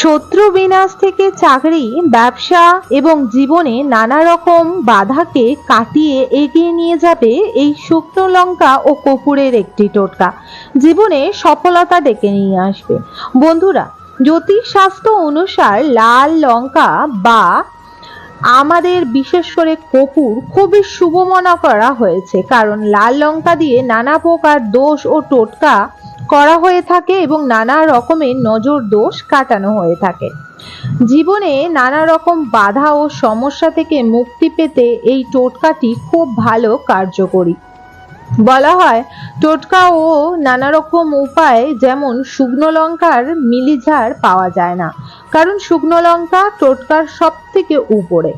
শত্রু বিনাশ থেকে চাকরি, ব্যবসা এবং জীবনে নানা রকম বাধাকে কাটিয়ে এগিয়ে নিয়ে যাবে এই শুকনো লঙ্কা ও কপুরের একটি টোটকা। জীবনে সফলতা ডেকে নিয়ে আসবে। বন্ধুরা জ্যোতিষ জ্যোতিষশাস্ত্র অনুসার লাল লঙ্কা বা আমাদের বিশেষ করে কপুর খুবই শুভ মনে করা হয়েছে, কারণ লাল লঙ্কা দিয়ে নানা প্রকার দোষ ও টোটকা করা হয়ে থাকে এবং নানা রকমের নজর দোষ কাটানো হয়ে থাকে। জীবনে নানা রকম বাধা ও সমস্যা থেকে মুক্তি পেতে এই টোটকাটি খুব ভালো কার্যকরী। বলা হয়, টোটকা ও নানা রকম উপায় যেমন শুকনো লঙ্কার মিলিঝাড় পাওয়া যায় না, কারণ শুকনো লঙ্কা টোটকার সব থেকে উপরে।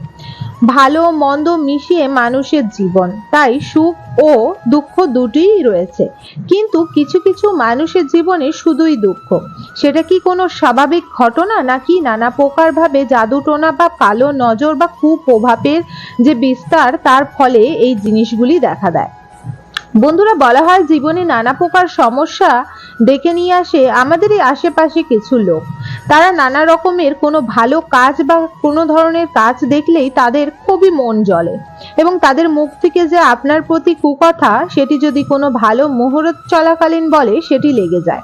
ভালো মন্দ মিশিয়ে মানুষের জীবন। তাই সুখ ও দুঃখ দুটিই রয়েছে। কিন্তু কিছু কিছু মানুষের জীবনে শুধুই দুঃখ। সেটা কি কোনো স্বাভাবিক ঘটনা নাকি নানা প্রকারভাবে জাদুটোনা বা কালো নজর বা কুপ্রভাবের যে বিস্তার, তার ফলে এই জিনিসগুলি দেখা দেয়? বন্ধুরা, বলা হয় জীবনে নানা প্রকার সমস্যা ডেকে নিয়ে আসে আমাদেরই আশেপাশে কিছু লোক। তারা নানা রকমের কোনো ভালো কাজ বা কোনো ধরনের কাজ দেখলেই তাদের খুবই মন জ্বলে এবং তাদের মুখ থেকে যে আপনার প্রতি কুকথা, সেটি যদি কোনো ভালো মুহূর্ত চলাকালীন বলে, সেটি লেগে যায়।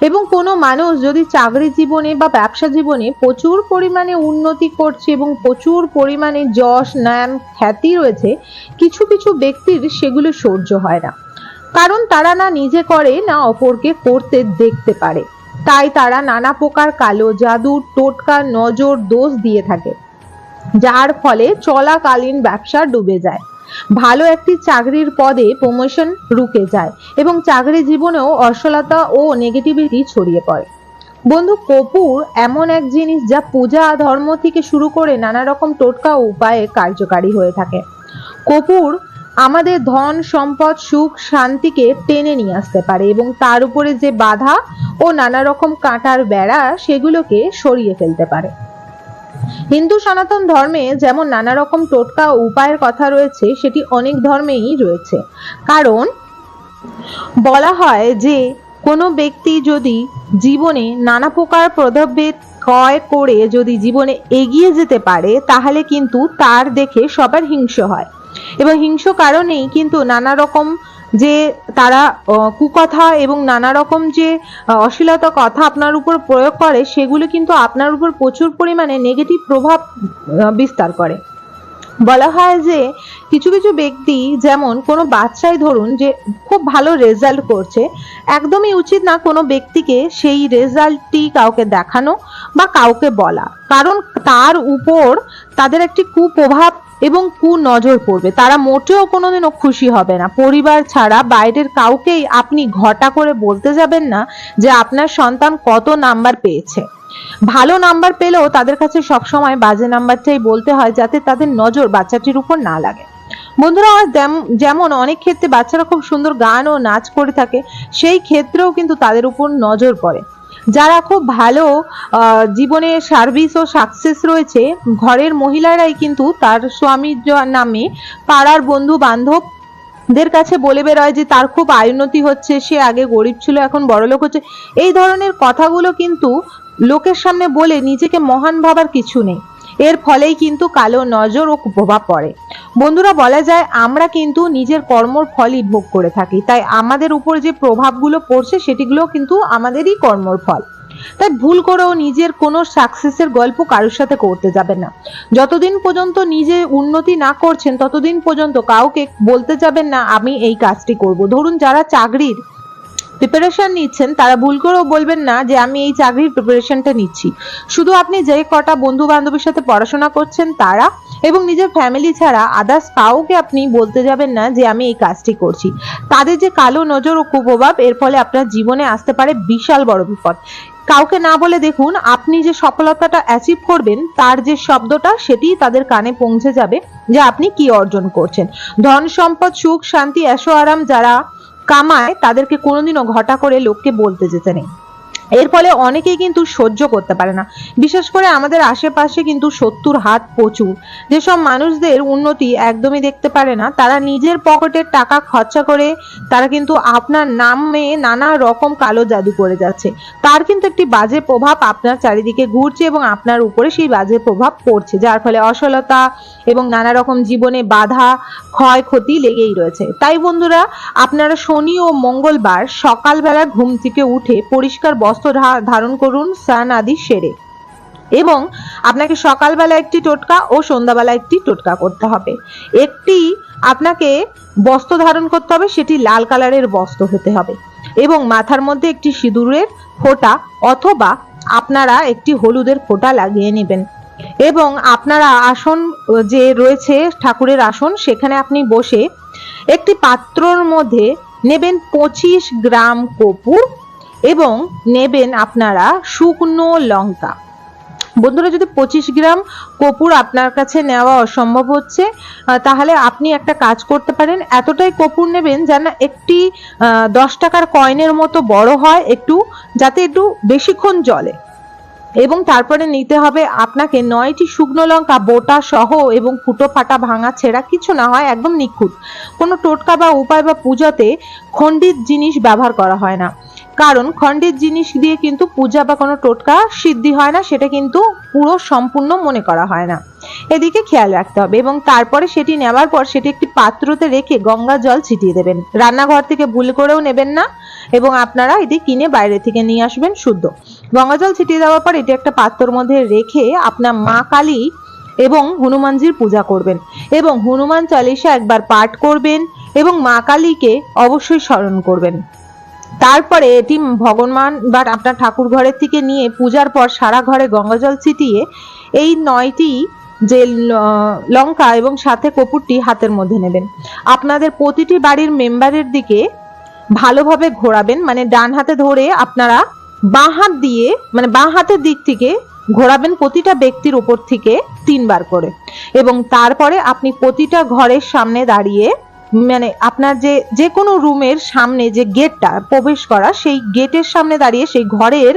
এবং কোনো মানুষ যদি চাকরি জীবনে বা ব্যবসা জীবনে প্রচুর পরিমাণে উন্নতি করছে এবং প্রচুর পরিমাণে যশ ন্যান খ্যাতি রয়েছে, কিছু কিছু ব্যক্তির সেগুলো সহ্য হয় না। কারণ তারা না নিজে করে, না অপরকে করতে দেখতে পারে। তাই তারা নানা প্রকার কালো জাদু, টোটকা, নজর, দোষ দিয়ে থাকে। যার ফলে চলাকালীন ব্যবসা ডুবে যায়। ভালো একটি চাকরির পদে প্রমোশন রুকে যায় এবং চাকরি জীবনেও অসলতা ও নেগেটিভিটি ছড়িয়ে পড়ে। বন্ধু, কপুর এমন এক জিনিস যা পূজা ধর্ম থেকে শুরু করে নানা রকম টোটকা উপায়ে কার্যকারী হয়ে থাকে। কপুর আমাদের ধন, সম্পদ, সুখ, শান্তিকে টেনে নিয়ে আসতে পারে এবং তার উপরে যে বাধা ও নানা রকম কাঁটার বেড়া সেগুলোকে সরিয়ে ফেলতে পারে। হিন্দু সনাতন ধর্মে যেমন নানা রকম টোটকা উপায়ের কথা রয়েছে, সেটি অনেক ধর্মেই রয়েছে। কারণ বলা হয় যে, কোনো ব্যক্তি যদি জীবনে নানা প্রকার প্রদভেদ ক্রয় করে যদি জীবনে এগিয়ে যেতে পারে, তাহলে কিন্তু তার দেখে সবার হিংস হয়। এবং হিংস কারণেই কিন্তু নানা রকম যে তারা কুকথা এবং নানা রকম যে অশ্লীলতা কথা আপনার উপর প্রয়োগ করে, সেগুলো কিন্তু আপনার উপর প্রচুর পরিমাণে নেগেটিভ প্রভাব বিস্তার করে। বলা হয় যে, কিছু কিছু ব্যক্তি যেমন কোনো বাচ্চাই ধরুন যে খুব ভালো রেজাল্ট করছে, একদমই উচিত না কোনো ব্যক্তিকে সেই রেজাল্টটি কাউকে দেখানো বা কাউকে বলা। কারণ তার উপর তাদের একটি কুপ্রভাব এবং কু নজর পড়বে। তারা মোটেও কোনোদিনও খুশি হবে না। পরিবার ছাড়া বাইরের কাউকেই আপনি ঘটা করে বলতে যাবেন না যে আপনার সন্তান কত নাম্বার পেয়েছে। ভালো নাম্বার পেলেও তাদের কাছে সবসময় বাজে নাম্বারটাই বলতে হয় যাতে তাদের নজর বাচ্চাটির উপর না লাগে। বন্ধুরা যেম- যেমন অনেক ক্ষেত্রে বাচ্চারা খুব সুন্দর গান ও নাচ করে থাকে, সেই ক্ষেত্রেও কিন্তু তাদের উপর নজর পড়ে। যারা খুব ভালো জীবনে সার্ভিস ও সাকসেস রয়েছে, ঘরের মহিলারাই কিন্তু তার স্বামীর নামে পাড়ার বন্ধু বান্ধব দের কাছে বলে বেরোয় যে তার খুব আয়ুন্নতি হচ্ছে, সে আগে গরিব ছিল, এখন বড়লোক হচ্ছে। এই ধরনের কথাগুলো কিন্তু লোকের সামনে বলে নিজেকে মহান ভাবার কিছু নেই। এর ফলেই কিন্তু কালো নজর ও কুপ্রভাব পড়ে। বন্ধুরা, বলা যায় আমরা কিন্তু নিজের কর্মর ফলই ভোগ করে থাকি। তাই আমাদের উপর যে প্রভাবগুলো পড়ছে, সেটিগুলো কিন্তু আমাদেরই কর্মর ফল। তাই ভুল করেও নিজের কোনো সাকসেসের গল্প কারোর সাথে করতে যাবেন না। যতদিন পর্যন্ত নিজে উন্নতি না করছেন, ততদিন পর্যন্ত কাউকে বলতে যাবেন না, আমি এই কাজটি করব। ধরুন, যারা চাকরির প্রিপারেশন নিচ্ছেন, তারা ভুল করেও বলবেন না যে আমি এই চাকরির প্রিপারেশনটা নিচ্ছি। শুধু আপনি যে কটা বন্ধু বান্ধবের সাথে পড়াশোনা করছেন তারা এবং নিজের ফ্যামিলি ছাড়া আদার্স কাউকে আপনি বলতে যাবেন না যে আমি এই কাজটি করছি। তাদের যে কালো নজর ও কুপ্রভাব, এর ফলে আপনার জীবনে আসতে পারে বিশাল বড় বিপদ। কাউকে না বলে দেখুন, আপনি যে সফলতাটা অ্যাচিভ করবেন, তার যে শব্দটা সেটি তাদের কানে পৌঁছে যাবে যে আপনি কি অর্জন করছেন। ধন সম্পদ, সুখ, শান্তি এশো আরাম যারা কামায় তাদেরকে কোনোদিনও ঘটা করে লোককে বলতে যেতে নেই। এর ফলে অনেকেই কিন্তু সহ্য করতে পারে না। বিশেষ করে আমাদের আশেপাশে কিন্তু সত্তর হাত প্রচুর। যেসব মানুষদের উন্নতি একদমই দেখতে পারে না, তারা নিজের পকেটের টাকা খরচা করে তারা কিন্তু আপনার নামে নানা রকম কালো জাদু করে যাচ্ছে। তার কিন্তু একটি বাজে প্রভাব আপনার চারিদিকে ঘুরছে এবং আপনার উপরে সেই বাজে প্রভাব পড়ছে, যার ফলে অসলতা এবং নানা রকম জীবনে বাধা, ক্ষয়ক্ষতি লেগেই রয়েছে। তাই বন্ধুরা, আপনারা শনি ও মঙ্গলবার সকালবেলা ঘুম থেকে উঠে পরিষ্কার বস্ত্র ধা- ধারণ করুন, স্নান আদি সেরে। এবং আপনাকে সকালবেলা একটি টোটকা ও সন্ধ্যাবেলা একটি টোটকা করতে হবে। একটি আপনাকে বস্ত্র ধারণ করতে হবে, সেটি লাল কালারের বস্ত্র হতে হবে। এবং মাথার মধ্যে একটি সিঁদুরের ফোঁটা অথবা আপনারা একটি হলুদের ফোঁটা লাগিয়ে নেবেন। এবং আপনারা আসন, যে রয়েছে ঠাকুরের আসন, সেখানে আপনি বসে একটি পাত্রর মধ্যে নেবেন পঁচিশ গ্রাম কপুর এবং নেবেন আপনারা শুকনো লঙ্কা। বন্ধুরা, যদি পঁচিশ গ্রাম কপুর আপনার কাছে নেওয়া অসম্ভব হচ্ছে তাহলে আপনি একটা কাজ করতে পারেন। এতটাই কপুর নেবেন যেন একটি দশ টাকার কয়েনের মতো বড় হয় একটু, যাতে একটু বেশিক্ষণ জলে এবং তারপরে নিতে হবে আপনাকে নয়টি শুকনো লঙ্কা, বোটা সহ এবং ফুটো ফাটা ভাঙা ছেঁড়া কিছু না হয়, একদম নিখুঁত। কোনো টোটকা বা উপায় বা পূজাতে খণ্ডিত জিনিস ব্যবহার করা হয় না। কারণ খণ্ডিত জিনিস দিয়ে কিন্তু পূজা বা কোনো টোটকা সিদ্ধি হয় না, সেটা কিন্তু পুরো সম্পূর্ণ মনে করা হয় না। এদিকে খেয়াল রাখতে হবে এবং তারপরে সেটি নেওয়ার পর সেটি একটি পাত্রতে রেখে গঙ্গা জল ছিটিয়ে দেবেন। রান্নাঘর থেকে ভুল করেও নেবেন না এবং আপনারা এটি কিনে বাইরে থেকে নিয়ে আসবেন শুদ্ধ। গঙ্গা জল ছিটিয়ে দেওয়ার পর এটি একটা পাত্রর মধ্যে রেখে আপনার মা কালী এবং হনুমানজির পূজা করবেন এবং হনুমান চালিশা একবার পাঠ করবেন এবং মা কালীকে অবশ্যই স্মরণ করবেন। তারপরে এটি ভগবান বা আপনার ঠাকুর ঘরের থেকে নিয়ে পূজার পর সারা ঘরে গঙ্গাজল ছিটিয়ে এই নয়টি যে লঙ্কা এবং সাথে কপুরটি হাতের মধ্যে নেবেন। আপনাদের প্রতিটি বাড়ির মেম্বারের দিকে ভালোভাবে ঘোরাবেন মানে ডান হাতে ধরে আপনারা বাঁ হাত দিয়ে মানে বাঁ হাতের দিক থেকে ঘোরাবেন প্রতিটা ব্যক্তির উপর থেকে তিনবার করে। এবং তারপরে আপনি প্রতিটা ঘরের সামনে দাঁড়িয়ে মানে আপনার যে যে কোনো রুমের সামনে যে গেটটা প্রবেশ করা, সেই গেটের সামনে দাঁড়িয়ে সেই ঘরের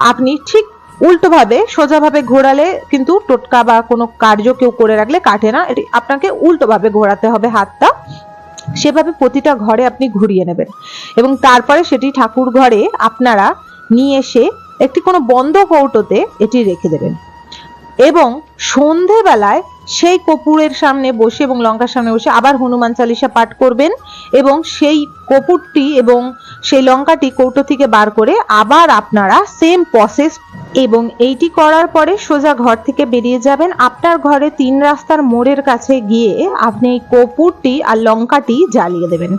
আপনি ঠিক উল্টোভাবে, সোজাভাবে ঘোরালে কিন্তু টোটকা বা কোনো কার্য কেউ করে রাখলে কাটে না। এটি আপনাকে উল্টোভাবে ঘোরাতে হবে হাতটা। সেভাবে প্রতিটা ঘরে আপনি ঘুরিয়ে নেবেন। এবং তারপরে সেটি ঠাকুর ঘরে আপনারা নিয়ে এসে একটি কোনো বন্ধ কৌটোতে এটি রেখে দেবেন। এবং সন্ধেবেলায় সেই কপুরের সামনে বসে এবং লঙ্কার সামনে বসে আবার হনুমান চালিসা পাঠ করবেন এবং সেই কপুরটি এবং সেই লঙ্কাটি কৌটো থেকে বার করে আবার আপনারা সেম প্রসেস এবং এইটি করার পরে সোজা ঘর থেকে বেরিয়ে যাবেন। আপনার ঘরে তিন রাস্তার মোড়ের কাছে গিয়ে আপনি এই কপুরটি আর লঙ্কাটি জ্বালিয়ে দেবেন।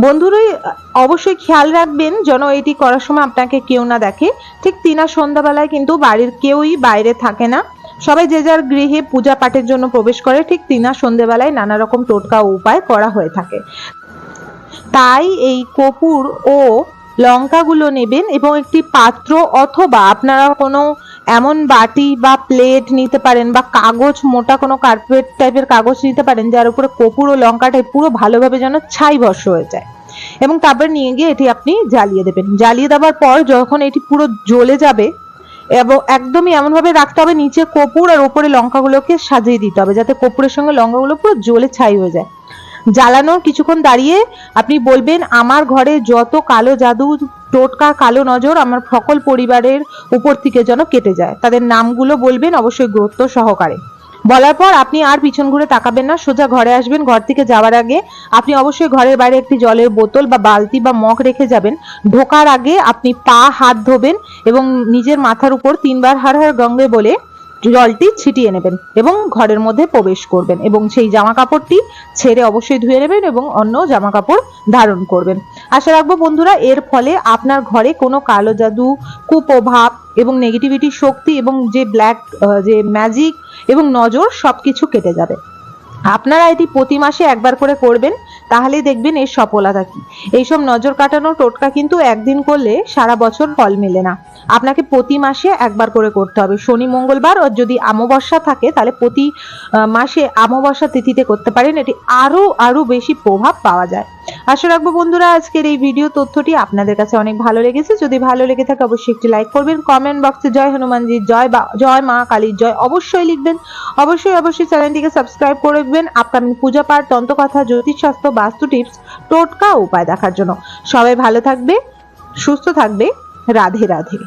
বন্ধুরাই অবশ্যই খেয়াল রাখবেন যেন এটি করার সময় আপনাকে কেউ না দেখে। ঠিক তিনা সন্ধ্যাবেলায় কিন্তু বাড়ির কেউই বাইরে থাকে না। সবাই যে যার গৃহে পূজা পাঠের জন্য প্রবেশ করে, ঠিক তিনা সন্ধ্যেবেলায় নানা রকম টোটকা উপায় করা হয়ে থাকে। তাই এই কপুর ও লঙ্কাগুলো নেবেন এবং একটি পাত্র অথবা আপনারা কোনো এমন বাটি বা প্লেট নিতে পারেন বা কাগজ, মোটা কোনো কার্পেট টাইপের কাগজ নিতে পারেন, যার উপরে কপুর ও লঙ্কাটাই পুরো ভালোভাবে যেন ছাই বর্ষ হয়ে যায়। এবং তারপর নিয়ে গিয়ে এটি আপনি জ্বালিয়ে দেবেন। জ্বালিয়ে দেওয়ার পর যখন এটি পুরো জ্বলে যাবে এবং একদমই এমনভাবে রাখতে হবে, নিচে কপুর আর ওপরে লঙ্কাগুলোকে সাজিয়ে দিতে হবে, যাতে কপুরের সঙ্গে লঙ্কাগুলো পুরো জ্বলে ছাই হয়ে যায়। জ্বালানোর কিছুক্ষণ দাঁড়িয়ে আপনি বলবেন, আমার ঘরে যত কালো জাদু, টোটকা কালো নজর, আমার সকল পরিবারের উপর থেকে যেন কেটে যায়। তাদের নামগুলো বলবেন অবশ্যই গুরুত্ব সহকারে। বলার পর আপনি আর পিছন ঘুরে তাকাবেন না, সোজা ঘরে আসবেন। ঘর থেকে যাওয়ার আগে আপনি অবশ্যই ঘরের বাইরে একটি জলের বোতল বা বালতি বা মগ রেখে যাবেন। ঢোকার আগে আপনি পা, হাত ধোবেন এবং নিজের মাথার উপর তিনবার হার হার গঙ্গে বলে জলটি ছিটিয়ে নেবেন এবং ঘরের মধ্যে প্রবেশ করবেন এবং সেই জামা কাপড়টি ছেড়ে অবশ্যই ধুয়ে নেবেন এবং অন্য জামা কাপড় ধারণ করবেন। আশা রাখব বন্ধুরা, এর ফলে আপনার ঘরে কোনো কালো জাদু, কুপ্রভাব এবং নেগেটিভিটির শক্তি এবং যে ব্ল্যাক যে ম্যাজিক এবং নজর সবকিছু কেটে যাবে। আপনারা এটি প্রতি মাসে একবার করে করবেন তাহলেই দেখবেন এর সফলতা কি। এইসব নজর কাটানো টোটকা কিন্তু একদিন করলে সারা বছর ফল মেলে না। আপনাকে প্রতি মাসে একবার করে করতে হবে। শনি, মঙ্গলবার আর যদি অমাবস্যা থাকে, তাহলে প্রতি মাসে অমাবস্যা তিথিতে করতে পারেন। এটি আরও আরও বেশি প্রভাব পাওয়া যায়। আশা রাখব বন্ধুরা, আজকের এই ভিডিও তথ্যটি আপনাদের কাছে অনেক ভালো লেগেছে। যদি ভালো লেগে থাকে, অবশ্যই একটি লাইক করবেন। কমেন্ট বক্সে জয় হনুমানজি জয় বা, জয় মা কালীর জয় অবশ্যই লিখবেন। অবশ্যই অবশ্যই চ্যানেলটিকে সাবস্ক্রাইব করে রাখবেন আপকামিং পূজা পাঠ, তন্ত্রকথা, জ্যোতিষশাস্ত্র, বাস্তু টিপস টোটকা উপায় দেখার জন্য। সবাই ভালো থাকবে, সুস্থ থাকবে। রাধে রাধে।